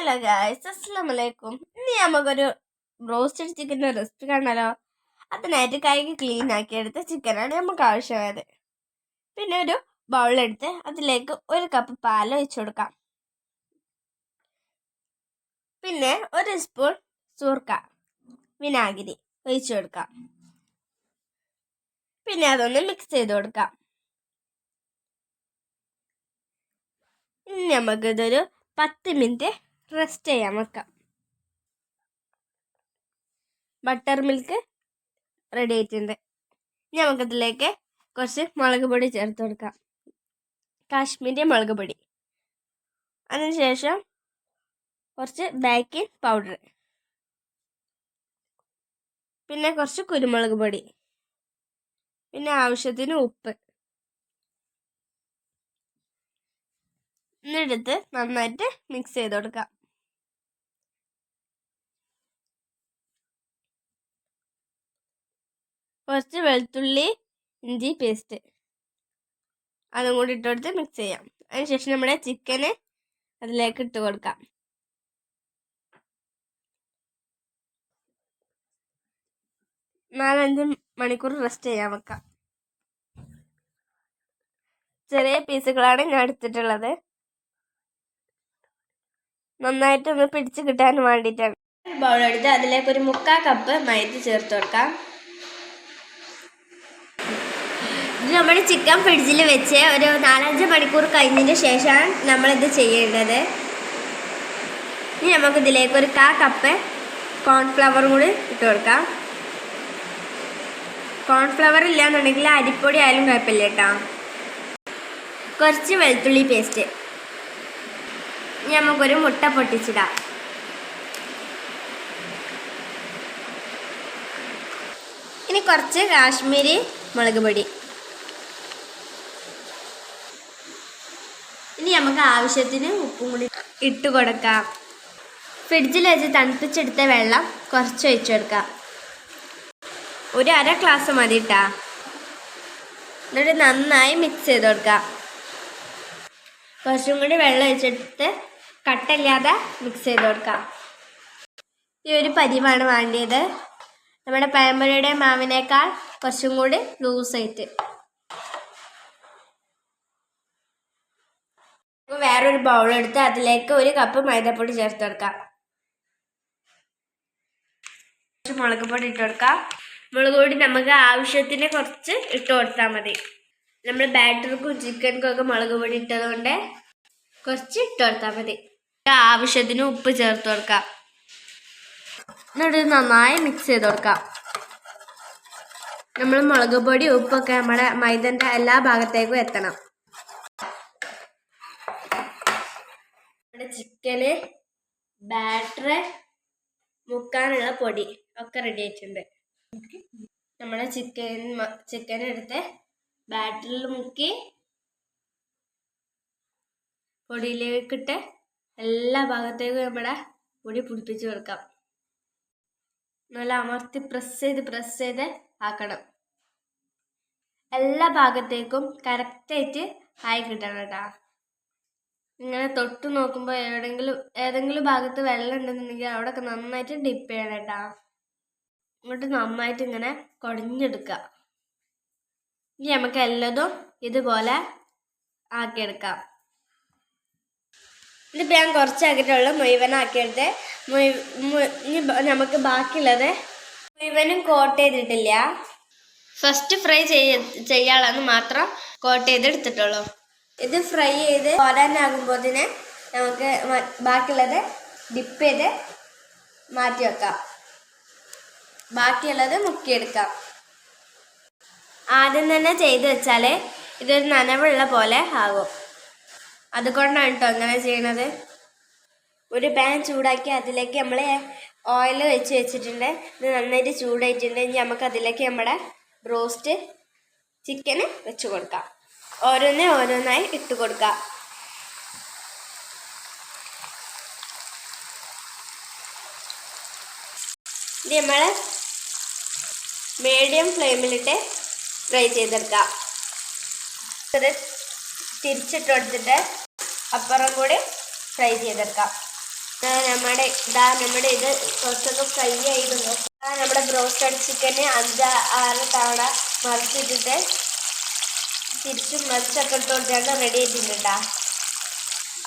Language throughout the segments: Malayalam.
ഹലോ ഗായ്സ് അസ്സാം വലൈക്കും ഇനി നമുക്കൊരു റോസ്റ്റഡ് ചിക്കന്റെ റെസിപ്പി കാണാലോ. അതിനായിട്ട് കൈക്ക് ക്ലീൻ ആക്കി എടുത്ത ചിക്കനാണ് നമുക്ക് ആവശ്യമായത്. പിന്നെ ഒരു ബൗളെടുത്ത് അതിലേക്ക് ഒരു കപ്പ് പാൽ ഒഴിച്ചു കൊടുക്കാം. പിന്നെ ഒരു സ്പൂൺ സൂർക്ക വിനാഗിരി ഒഴിച്ചു കൊടുക്കാം. പിന്നെ അതൊന്ന് മിക്സ് ചെയ്ത് കൊടുക്കാം. ഇനി നമുക്കിതൊരു പത്ത് മിനിറ്റ് റെസ്റ്റ് ചെയ്യാൻ വെക്കാം. ബട്ടർ മിൽക്ക് റെഡി ആയിട്ടുണ്ട്. ഇനി നമുക്കതിലേക്ക് കുറച്ച് മുളക് പൊടി ചേർത്ത് കൊടുക്കാം. കാശ്മീരി മുളക് പൊടി. അതിനുശേഷം കുറച്ച് ബേക്കിംഗ് പൗഡർ പിന്നെ കുറച്ച് കുരുമുളക് പൊടി. പിന്നെ ആവശ്യത്തിന് ഉപ്പ്. എന്നിട്ട് നന്നായിട്ട് മിക്സ് ചെയ്ത് കൊടുക്കാം. കുറച്ച് വെളുത്തുള്ളി ഇഞ്ചി പേസ്റ്റ് അതും കൂടി ഇട്ട് കൊടുത്ത് മിക്സ് ചെയ്യാം. അതിനുശേഷം നമ്മുടെ ചിക്കന് അതിലേക്ക് ഇട്ട് കൊടുക്കാം. നാലഞ്ച് മണിക്കൂർ റെസ്റ്റ് ചെയ്യാൻ വെക്കാം. ചെറിയ പീസുകളാണ് ഞാൻ എടുത്തിട്ടുള്ളത്. നന്നായിട്ട് ഒന്ന് പിടിച്ച് കിട്ടാൻ വേണ്ടിയിട്ടാണ്. ബൗൾ എടുത്ത് അതിലേക്ക് ഒരു മുക്കാൽ കപ്പ് മൈദ ചേർത്ത് കൊടുക്കാം. നമ്മൾ ചിക്കൻ ഫ്രിഡ്ജിൽ വെച്ച് ഒരു നാലഞ്ച് മണിക്കൂർ കഴിഞ്ഞതിന് ശേഷമാണ് നമ്മളിത് ചെയ്യേണ്ടത്. ഇനി നമുക്കിതിലേക്ക് ഒരു കാ കപ്പ് കോൺഫ്ലവറും കൂടി ഇട്ട് കൊടുക്കാം. കോൺഫ്ലവർ ഇല്ലാന്നുണ്ടെങ്കിൽ അരിപ്പൊടി ആയാലും കുഴപ്പമില്ല കേട്ടോ. കുറച്ച് വെളുത്തുള്ളി പേസ്റ്റ് ഇനി നമുക്കൊരു മുട്ട പൊട്ടിച്ചിടാം. ഇനി കുറച്ച് കാശ്മീരി മുളക് പൊടി. നമുക്ക് ആവശ്യത്തിന് ഉപ്പും കൂടി ഇട്ട് കൊടുക്കാം. ഫ്രിഡ്ജിൽ വെച്ച് തണുപ്പിച്ചെടുത്ത വെള്ളം കുറച്ച് ഒഴിച്ചു ഒരു അര ഗ്ലാസ് മതി കേട്ടാ എന്നിട്ട് നന്നായി മിക്സ് ചെയ്ത് കൊടുക്കാം. കുറച്ചും കൂടി വെള്ളം ഒഴിച്ചെടുത്ത് കട്ടല്ലാതെ മിക്സ് ചെയ്ത് കൊടുക്കാം. ഈ ഒരു പരിവാണ് വേണ്ടിയത് നമ്മുടെ പഴംപൊരിയുടെ മാവിനേക്കാൾ കുറച്ചും കൂടി ലൂസായിട്ട് വേറൊരു ബൗൾ എടുത്ത് അതിലേക്ക് ഒരു കപ്പ് മൈദപ്പൊടി ചേർത്ത് കൊടുക്കാം. കുറച്ച് മുളക് പൊടി ഇട്ട് കൊടുക്കാം. മുളക് പൊടി നമുക്ക് ആവശ്യത്തിന് കുറച്ച് ഇട്ട് കൊടുത്താൽ മതി. നമ്മൾ ബാറ്റർക്കും ചിക്കൻക്കും ഒക്കെ മുളക് പൊടി ഇട്ടത് കൊണ്ട് കുറച്ച് ഇട്ട് കൊടുത്താൽ മതി. ആവശ്യത്തിന് ഉപ്പ് ചേർത്ത് കൊടുക്കാം. എന്നിട്ട് നന്നായി മിക്സ് ചെയ്ത് കൊടുക്കാം. നമ്മൾ മുളക് പൊടി ഉപ്പൊക്കെ നമ്മുടെ മൈദന്റെ എല്ലാ ഭാഗത്തേക്കും എത്തണം. നമ്മുടെ ചിക്കന് ബാറ്റർ മുക്കാനുള്ള പൊടി ഒക്കെ റെഡി ആയിട്ടുണ്ട്. നമ്മുടെ ചിക്കൻ ചിക്കൻ എടുത്ത് ബാറ്ററിൽ മുക്കി പൊടിയിലേക്കിട്ട് എല്ലാ ഭാഗത്തേക്കും നമ്മുടെ പൊടി പിടിപ്പിച്ച് കൊടുക്കാം. നല്ല അമർത്തി പ്രസ് ചെയ്ത് പ്രസ് ചെയ്ത് ആക്കണം. എല്ലാ ഭാഗത്തേക്കും കറക്റ്റായിട്ട് ആയി കിട്ടണം കേട്ടോ. ഇങ്ങനെ തൊട്ട് നോക്കുമ്പോൾ എവിടെങ്കിലും ഏതെങ്കിലും ഭാഗത്ത് വെള്ളം ഉണ്ടെന്നുണ്ടെങ്കിൽ അവിടെയൊക്കെ നന്നായിട്ട് ഡിപ്പ് ചെയ്യണം കേട്ടോ. എന്നിട്ട് നന്നായിട്ട് ഇങ്ങനെ കുടഞ്ഞെടുക്കുക. ഇനി നമുക്ക് എല്ലതും ഇതുപോലെ ആക്കിയെടുക്കാം. ഇതിപ്പോൾ ഞാൻ കുറച്ചാക്കിയിട്ടുള്ളൂ മുഴുവനാക്കിയെടുത്ത് ഇനി നമുക്ക് ബാക്കിയുള്ളത് മുഴുവനും കോട്ട് ചെയ്തിട്ടില്ല. ഫസ്റ്റ് ഫ്രൈ ചെയ്യ മാത്രം കോട്ട് ചെയ്ത് എടുത്തിട്ടുള്ളൂ ഇത് ഫ്രൈ ചെയ്ത് ഓടാനാകുമ്പോഴത്തിന് നമുക്ക് ബാക്കിയുള്ളത് ഡിപ്പ് ചെയ്ത് മാറ്റി വെക്കാം. ബാക്കിയുള്ളത് മുക്കിയെടുക്കാം. ആദ്യം തന്നെ ചെയ്ത് വെച്ചാൽ ഇതൊരു നനവുള്ള പോലെ ആകും. അതുകൊണ്ടാണ് കേട്ടോ അങ്ങനെ ചെയ്യണത്. ഒരു പാൻ ചൂടാക്കി അതിലേക്ക് നമ്മൾ ഓയിൽ വെച്ച് വെച്ചിട്ടുണ്ട്. ഇത് നന്നായിട്ട് ചൂടായിട്ടുണ്ട്. ഇനി നമുക്ക് അതിലേക്ക് നമ്മുടെ ബ്രോസ്റ്റ് ചിക്കന് വെച്ച് കൊടുക്കാം. ഓരോന്നേ ഓരോന്നായി ഇട്ട് കൊടുക്കാം. ഇത് നമ്മൾ മീഡിയം ഫ്ലെയിമിലിട്ട് ഫ്രൈ ചെയ്തെടുക്കാം. തിരിച്ചിട്ട് കൊടുത്തിട്ട് അപ്പുറം കൂടി ഫ്രൈ ചെയ്തെടുക്കാം. നമ്മുടെ ഇതാ നമ്മുടെ ഇത് കുറച്ചൊക്കെ ഫ്രൈ ആയിരുന്നു. നമ്മുടെ ബ്രോസ്റ്റഡ് ചിക്കന് അഞ്ച് ആറ് തവണ മറിച്ചിട്ടിട്ട് തിരിച്ചും മറിച്ചൊക്കെ ഇട്ട് റെഡി ആയിട്ടുണ്ട്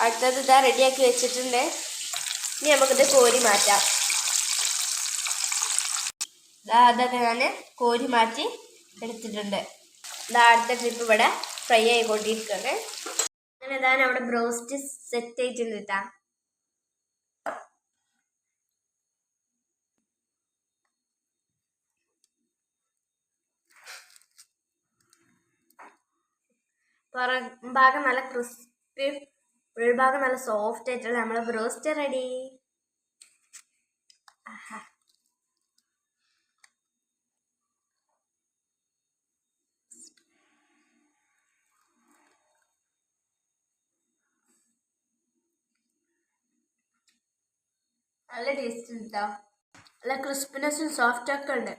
അടുത്തത് ഇതാ റെഡിയാക്കി വെച്ചിട്ടുണ്ട്. ഇനി നമുക്കിത് കോരി മാറ്റാം. ഇതാ അതൊക്കെ ഞാൻ കോരി മാറ്റി എടുത്തിട്ടുണ്ട്. ഇതാ അടുത്ത ട്രിപ്പ് ഇവിടെ ഫ്രൈ ആയിക്കൊണ്ടിരിക്കുകയാണ്. അങ്ങനെ ഇതാ നമ്മുടെ ബ്രോസ്റ്റ് സെറ്റ് ആയിട്ടുണ്ട് കേട്ടാ പുറം ഭാഗം നല്ല ക്രിസ്പി ഉൾഭാഗം നല്ല സോഫ്റ്റ് ആയിട്ടുള്ള നമ്മളെ ബ്രോസ്റ്റ് റെഡി നല്ല ടേസ്റ്റ് ഉണ്ട് കേട്ടോ നല്ല ക്രിസ്പിനെസ്സും സോഫ്റ്റ് ഒക്കെ ഉണ്ട്.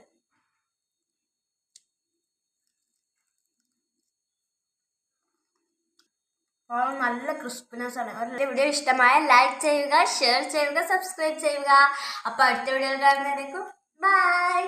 നല്ല ക്രിസ്പിനെസ് ആണ്. അവരുടെ വീഡിയോ ഇഷ്ടമായ ലൈക്ക് ചെയ്യുക ഷെയർ ചെയ്യുക സബ്സ്ക്രൈബ് ചെയ്യുക. അപ്പോൾ അടുത്ത വീഡിയോയിൽ കാണുന്നതിലേക്കും ബൈ